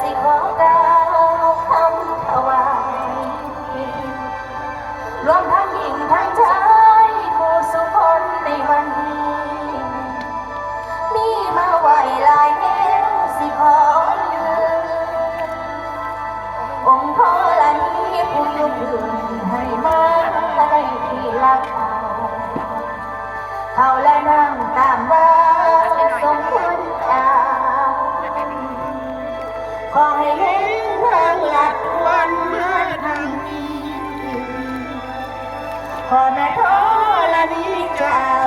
สิขอกล่าวคำถวายรวมทั้งหญิงทั้งชายผู้สุคนในวันนี้ มีมาไหวหลายแนวสิขอยืนองค์พ่อละนี้ผู้อยุ่งยืนให้มาได้ที่รักเขา เขาและนั่งตามว่า ขอแม่ทอละนี้า